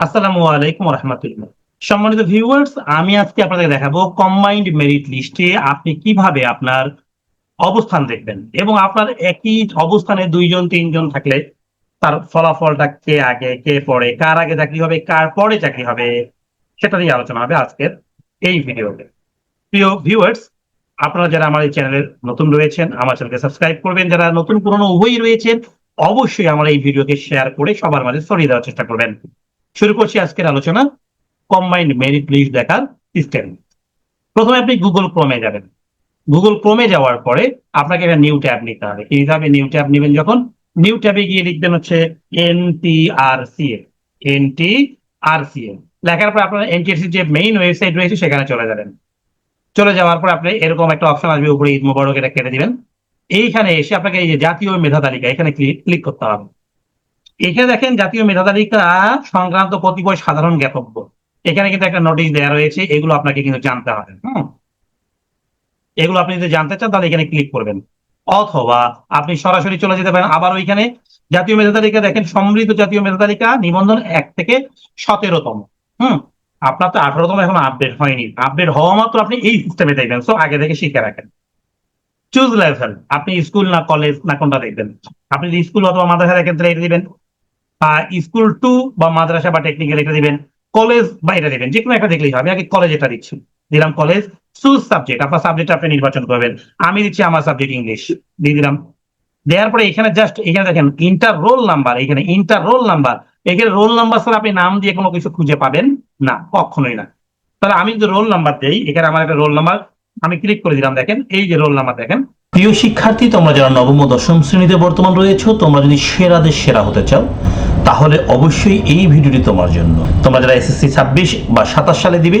আসসালামু আলাইকুম রহমতুল্লাহ সম্মানিত ভিউয়ার্স আমি আজকে আপনাদের দেখাবো কম্বাইন্ড মেরিট লিস্টে আপনি কীভাবে আপনার অবস্থান দেখবেন এবং আপনার একই অবস্থানে দুইজন, তিনজন থাকলে তার ফলাফলটা কে আগে, কে পরে কার আগে চাকরি হবে, কার পরে চাকরি হবে, সেটা নিয়ে আলোচনা হবে আজকের এই ভিডিওতে। প্রিয় ভিউয়ার্স আপনারা যারা আমার এই চ্যানেলের নতুন রয়েছেন, আমার চ্যানেলকে সাবস্ক্রাইব করবেন। যারা নতুন পুরনো উভয়ই রয়েছেন, অবশ্যই আমার এই ভিডিওকে শেয়ার করে সবার মাঝে ছড়িয়ে দেওয়ার চেষ্টা করবেন। শুরু করছি আজকের আলোচনা। কম্বাইন্ড মেরিট লিস্ট দেখার সিস্টেম প্রথমে আপনি গুগল ক্রোমে যাবেন। গুগল ক্রোমে যাওয়ার পরে আপনাকে একটা নিউ ট্যাব নিতে হবে। কি হিসাবে নিউ ট্যাব নেবেন যখন। নিউ ট্যাবে গিয়ে লিখবেন হচ্ছে N T R C A N T R C A লেখার পর আপনার এনটিএসসি যে মেইন ওয়েবসাইট রয়েছে সেখানে চলে যাবেন। চলে যাওয়ার পর আপনি এরকম একটা অপশন আসবে উপরে ঈদ এটা কেটে দিবেন। এইখানে এসে আপনাকে এই যে জাতীয় মেধা তালিকা, এখানে ক্লিক ক্লিক করতে হবে। এখানে দেখেন জাতীয় মেধা তালিকা সংক্রান্ত কতিপয় সাধারণ জ্ঞাতব্য। এখানে কিন্তু একটা নোটিশ দেওয়া রয়েছে, এগুলো আপনাকে কিন্তু জানতে হবে, হুম? এগুলো আপনি যদি জানতে চান, তাহলে এখানে ক্লিক করবেন। অথবা আপনি সরাসরি চলে যেতে পারেন, আবার ওইখানে জাতীয় মেধা তালিকা দেখেন, সমৃদ্ধ জাতীয় মেধা তালিকা নিবন্ধন এক থেকে সতেরোতম, হুম? আপনার তো আঠারোতম এখন আপডেট হয়নি। আপডেট হওয়া মাত্র আপনি এই সিস্টেমে দেখবেন সো আগে থেকে শিখে রাখেন। চুজ লেভেল আপনি স্কুল না কলেজ না কোনটা দেখবেন। আপনি যদি স্কুল অথবা মাদ্রাসা দেখেন তাহলে এটা দিবেন। স্কুল টু বা মাদ্রাসা বা টেকনিক্যাল এটা দিবেন কলেজ বা এটা দিবেন যে কোনো একটা দেখলেই হবে। আগে কলেজ এটা দিচ্ছি। দিলাম কলেজ চুজ সাবজেক্ট আপনার সাবজেক্ট আপনি নির্বাচন করবেন। আমি দিচ্ছি আমার সাবজেক্ট ইংলিশ দিয়ে দিলাম। দেওয়ার পরে এখানে জাস্ট এখানে দেখেন ইন্টার রোল নাম্বার এখানে ইন্টার রোল নাম্বার এখানে রোল নাম্বার ছাড়া আপনি নাম দিয়ে কোনো কিছু খুঁজে পাবেন না, কখনোই না। তাহলে আমি যদি রোল নাম্বার দেই, এখানে আমার একটা রোল নাম্বার আমি ক্লিক করে দিলাম, দেখেন, এই যে রোল নাম্বার দেখেন প্রিয় শিক্ষার্থী, তোমরা যারা নবম ও দশম শ্রেণীতে বর্তমান রয়েছে, তোমরা যদি সেরাদের সেরা হতে চাও, তাহলে অবশ্যই এই ভিডিওটি তোমার জন্য। তোমরা যারা এসএসসি ছাব্বিশ বা সাতাশ সালে দিবে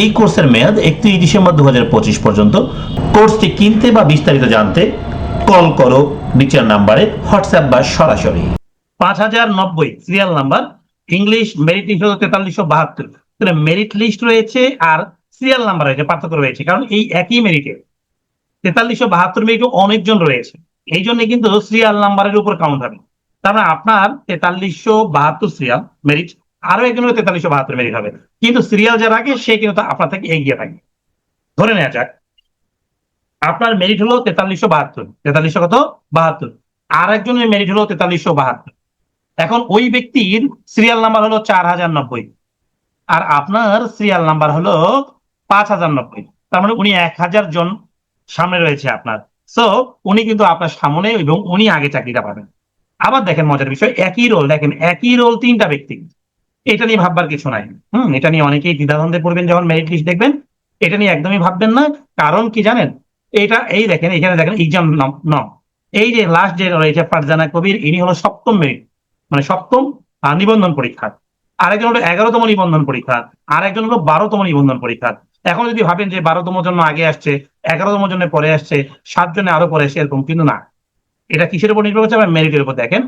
এই কোর্সের মেয়াদ একত্রিশ ডিসেম্বর দু পর্যন্ত। কোর্সটি কিনতে বা বিস্তারিত জানতে কল করো নিচের নাম্বারে, হোয়াটসঅ্যাপ বা সরাসরি। পাঁচ হাজার নব্বই serial number English merit list হলো তেতাল্লিশশো বাহাত্তর। মেরিট লিস্ট রয়েছে আর সিরিয়াল নাম্বার রয়েছে, পার্থক্য রয়েছে, কারণ এই একই মেরিটে তেতাল্লিশশো বাহাত্তর মেরিটে অনেকজন রয়েছে। এই জন্য কিন্তু সিরিয়াল নাম্বারের উপর কাউন্ট হবে তার মানে আপনার তেতাল্লিশশো বাহাত্তর সিরিয়াল মেরিট আরও একজনের তেতাল্লিশশো বাহাত্তর মেরিট হবে। কিন্তু সিরিয়াল যার আগে সে কিন্তু আপনার থেকে এগিয়ে থাকে। ধরে নেওয়া যাক। আপনার মেরিট হলো তেতাল্লিশশো বাহাত্তর। তেতাল্লিশশো কত? বাহাত্তর। আর একজনের মেরিট হলো তেতাল্লিশশো বাহাত্তর। এখন ওই ব্যক্তির সিরিয়াল নাম্বার হলো চার হাজার নব্বই। আর আপনার সিরিয়াল নাম্বার হলো পাঁচ হাজার নব্বই। তার মানে উনি এক হাজার জন সামনে রয়েছে আপনার। সো উনি কিন্তু আপনার সামনে এবং উনি আগে চাকরিটা পাবেন। আবার দেখেন মজার বিষয়, একই রোল দেখেন, একই রোল তিনটা ব্যক্তি। এটা নিয়ে ভাববার কিছু নাই। হুম, এটা নিয়ে অনেকেই দ্বিধাদ্বন্দ্বে পড়বেন যখন মেরিট লিস্ট দেখবেন। এটা নিয়ে একদমই ভাববেন না। কারণ কি জানেন? এটা, এই দেখেন এখানে দেখেন এক্সাম ন এই যে লাস্ট যে রয়েছে ফারজানা কবির, ইনি হলো সপ্তম মেরিট মানে সপ্তম নিবন্ধন পরীক্ষা আরেকজন হলো এগারোতম নিবন্ধন পরীক্ষা আরেকজন হলো বারোতম নিবন্ধন পরীক্ষা এখন যদি ভাবেন যে বারোতম জন্য আগে আসছে, এগারোতম জন্য পরে আসছে সাত জনে আরও পরে আসছে, এরকম কিন্তু না। এটা কিসের উপর নির্ভর করছে? মেরিটের উপর দেখেন।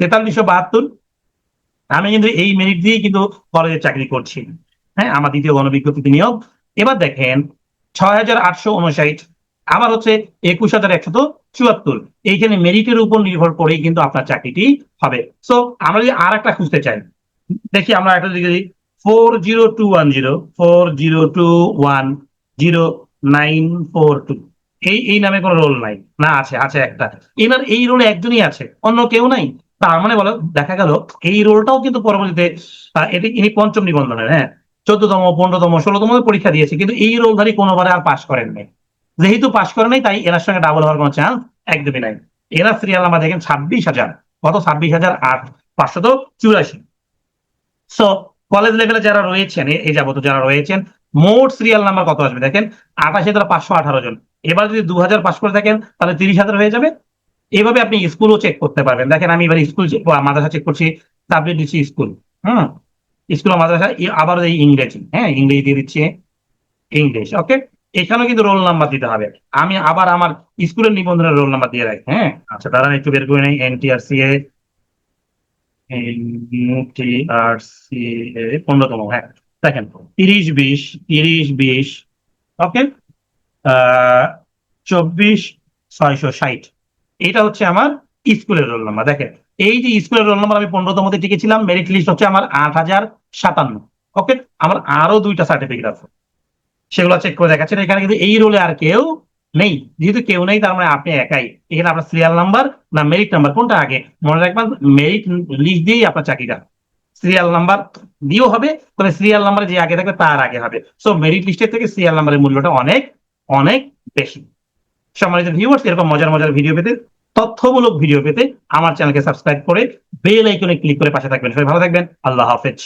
তেতাল্লিশশো বাহাত্তর আমি কিন্তু এই মেরিট দিয়েই কিন্তু কলেজে চাকরি করছি। হ্যাঁ আমার দ্বিতীয় গণবিজ্ঞপ্তি নিয়োগ। এবার দেখেন ছয় হাজার আটশো উনষাট আবার হচ্ছে একুশ হাজার একশত চুয়াত্তর। এইখানে মেরিটের উপর নির্ভর করেই কিন্তু আপনার চাকরিটি হবে। সো আমরা যদি আর একটা খুঁজতে চাই, দেখি আমরা একটা দিকে four zero two one zero four zero two one zero nine four two এই এই নামে কোনো রোল নাই। না, আছে আছে একটা। এনার এই রোলে একজনই আছে, অন্য কেউ নাই। তার মানে বলো, দেখা গেল এই রোলটাও কিন্তু পরবর্তীতে এটি ইনি পঞ্চম নিবন্ধনের হ্যাঁ? চোদ্দতম, পনেরোতম, ষোলোতম পরীক্ষা দিয়েছে, কিন্তু এই রোলধারী কোনোবারে আর পাশ করেন নাই। যেহেতু পাশ করে নাই, তাই এনার সঙ্গে ডাবল হওয়ার কোনো চান্স একদমই নাই। এরা সিরিয়াল নাম্বার দেখেন ছাব্বিশ হাজার। কত? ছাব্বিশ হাজার আট, পাঁচশত চুরাশি। সো কলেজ লেভেলে যারা রয়েছেন এই যাবত যারা রয়েছেন, মোট সিরিয়াল নাম্বার কত আসবে দেখেন? আঠাশ হাজার পাঁচশো আঠারো জন। এবার যদি দু হাজার পাশ করে থাকেন, তাহলে তিরিশ হাজার হয়ে যাবে। এইভাবে আপনি স্কুলও চেক করতে পারবেন। দেখেন আমি এবার স্কুল মাদ্রাসা চেক করছি সাবজেক্ট দিচ্ছি স্কুল হ্যাঁ স্কুল মাদ্রাসা আবার এই ইংরেজি হ্যাঁ? ইংরেজি দিয়ে দিচ্ছে ইংলিশ ওকে এখানেও কিন্তু রোল নাম্বার দিতে হবে। আমি আবার আমার স্কুলের নিবন্ধনের রোল নাম্বার দিয়ে রাখি হ্যাঁ? আচ্ছা দাঁড়ান, একটু বের করে নেই এনটিআরসিএ এনটিআরসিএ পনেরোতম হ্যাঁ। দেখেন তিরিশ বিশ তিরিশ বিশ ওকে চব্বিশ, ছয়শো ষাট। এটা হচ্ছে আমার স্কুলের রোল নাম্বার দেখেন। এই যে স্কুলের রোল নাম্বার আমি পনেরোতমতে টিকেছিলাম মেরিট লিস্ট হচ্ছে আমার আট হাজার সাতান্ন। ওকে আমার আরও দুইটা সার্টিফিকেট আছে। সেগুলো চেক করে দেখাচ্ছেন এখানে কিন্তু এই রোলে আর কেউ নেই। যেহেতু কেউ নেই, তার মানে আপনি একাই। এখানে আপনার সিরিয়াল নাম্বার না মেরিট নাম্বার কোনটা আগে? মনে রাখবেন মেরিট লিস্ট দিয়েই আপনার চাকরিটা। সিরিয়াল নাম্বার দিয়েও হবে, তবে সিরিয়াল নাম্বার যে আগে থাকবে, তার আগে হবে। সো মেরিট লিস্টের থেকে সিরিয়াল নাম্বারের মূল্যটা অনেক অনেক বেশি। সম্মানিত ভিউয়ার্স এরকম মজার মজার ভিডিও পেতে, তথ্যমূলক ভিডিও পেতে আমার চ্যানেলকে সাবস্ক্রাইব করে বেল আইকনে ক্লিক করে পাশে থাকবেন। সবাই ভালো থাকবেন। আল্লাহ হাফেজ।